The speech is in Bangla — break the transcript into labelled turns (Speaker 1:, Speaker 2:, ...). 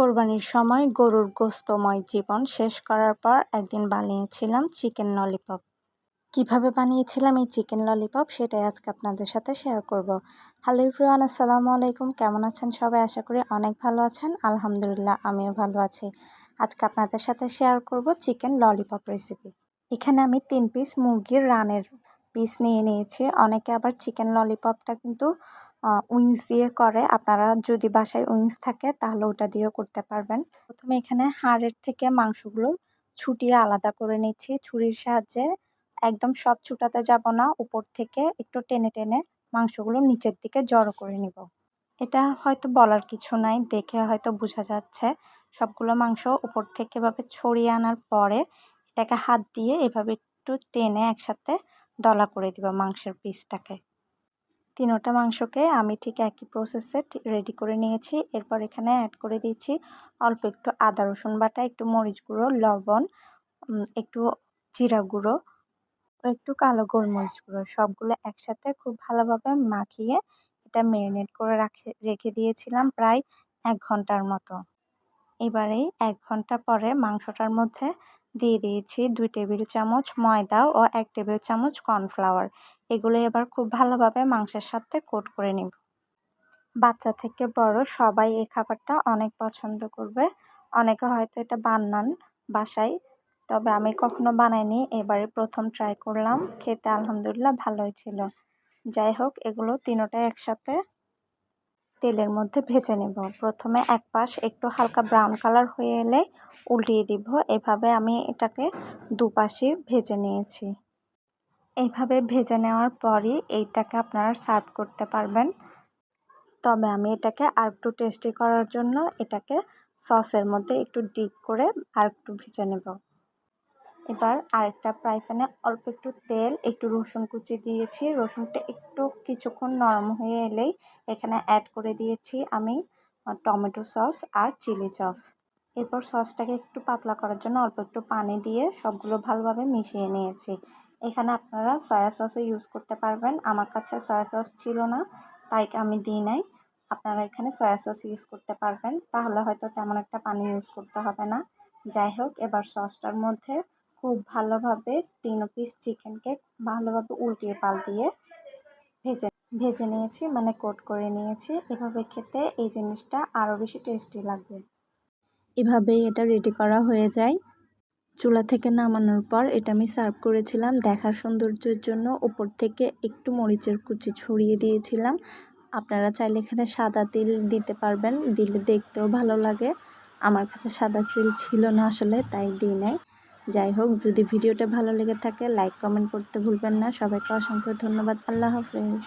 Speaker 1: কোরবানির সময় গরুর গোস্তময় জীবন শেষ করার পর একদিন বানিয়েছিলাম চিকেন ললিপপ। কীভাবে বানিয়েছিলাম এই চিকেন ললিপপ সেটাই আজকে আপনাদের সাথে শেয়ার করব। হ্যালো ইভরিওয়ান আসসালামু আলাইকুম। কেমন আছেন সবাই? আশা করি অনেক ভালো আছেন। আলহামদুলিল্লাহ, আমিও ভালো আছি। আজকে আপনাদের সাথে শেয়ার করব চিকেন ললিপপ রেসিপি এখানে আমি তিন পিস মুরগির রানের পিস নিয়ে নিয়েছি। অনেকে আবার চিকেন ললিপপটা কিন্তু উইংস দিয়ে করে। আপনারা যদি বাসায় উইংস থাকে, তাহলে ওটা দিয়েও করতে পারবেন। প্রথমে এখানে হাড়ের থেকে মাংসগুলো ছুটিয়ে আলাদা করে নিচ্ছি। ছুরির সাহায্যে একদম সব ছুটাতে যাব না। উপর থেকে একটু টেনে টেনে মাংসগুলো নিচের দিকে জড়ো করে নিব। এটা হয়তো বলার কিছু নাই, দেখে হয়তো বোঝা যাচ্ছে। সবগুলো মাংস উপর থেকে এভাবে ছড়িয়ে আনার পরে এটাকে হাত দিয়ে এভাবে একটু টেনে একসাথে দলা করে দিব মাংসের পিসটাকে। তিনোটা মাংসকে আমি ঠিক একই প্রসেসে রেডি করে নিয়েছি। এরপর এখানে অ্যাড করে দিয়েছি অল্প একটু আদা, রসুন বাটা, একটু মরিচ গুঁড়ো, লবণ একটু জিরা গুঁড়ো, একটু কালো গোলমরিচ গুঁড়ো, সবগুলো একসাথে খুব ভালোভাবে মাখিয়ে এটা ম্যারিনেট করে রাখে, রেখে দিয়েছিলাম প্রায় এক ঘণ্টার মতো। এবারে এক ঘণ্টা পরে মাংসটার মধ্যে দিয়ে দিয়েছি দুই টেবিল চামচ ময়দা ও এক টেবিল চামচ কর্নফ্লাওয়ার। এগুলো এবার খুব ভালোভাবে মাংসের সাথে কোট করে নিব। বাচ্চা থেকে বড় সবাই এই খাবারটা অনেক পছন্দ করবে। অনেকে হয়তো এটা বানান বাসায়, তবে আমি কখনো বানাইনি। এবারে প্রথম ট্রাই করলাম, খেতে আলহামদুলিল্লাহ ভালোই ছিল। যাই হোক, এগুলো তিনোটাই একসাথে তেলের মধ্যে ভেজে নেব। প্রথমে এক পাশ একটু হালকা ব্রাউন কালার হয়ে এলে উল্টিয়ে দিব। এভাবে আমি এটাকে দুপাশে ভেজে নিয়েছি। এইভাবে ভেজে নেওয়ার পরই এইটাকে আপনারা সার্ভ করতে পারবেন। তবে আমি এটাকে আর একটু টেস্টি করার জন্য এটাকে সসের মধ্যে একটু ডিপ করে আর একটু ভেজে নেব। এবার আরেকটা ফ্রাই প্যানে অল্প একটু তেল, একটু রসুন কুচি দিয়েছি। রসুনটা একটু কিছুক্ষণ নরম হয়ে এলেই এখানে অ্যাড করে দিয়েছি আমি টমেটো সস আর চিলি সস। এরপর সসটাকে একটু পাতলা করার জন্য অল্প একটু পানি দিয়ে সবগুলো ভালোভাবে মিশিয়ে নিয়েছি। এখানে আপনারা সয়া সসও ইউজ করতে পারবেন। আমার কাছে সয়া সস ছিল না, তাই আমি দিই নাই। আপনারা এখানে সয়া সস ইউজ করতে পারবেন। তাহলে হয়তো তেমন একটা পানি ইউজ করতে হবে না। যাই হোক, এবার সসটার মধ্যে খুব ভালোভাবে তিন পিস চিকেনকে ভালোভাবে উল্টিয়ে পাল্টিয়ে ভেজে ভেজে নিয়েছি মানে কোট করে নিয়েছি। এভাবে খেতে এই জিনিসটা আরও বেশি টেস্টি লাগবে। এভাবেই এটা রেডি করা হয়ে যায়। চুলা থেকে নামানোর পর এটা আমি সার্ভ করেছিলাম দেখার সৌন্দর্যের জন্য। উপর থেকে একটু মরিচের কুচি ছড়িয়ে দিয়েছিলাম। আপনারা চাইলে এখানে সাদা তিল দিতে পারবেন, দিলে দেখতেও ভালো লাগে। আমার কাছে সাদা তিল ছিল না আসলে, তাই দিই নাই। যাই হোক যদি ভিডিওটা ভালো লেগে থাকে লাইক কমেন্ট করতে ভুলবেন না। সবাইকে অসংখ্য ধন্যবাদ। আল্লাহ হাফেজ।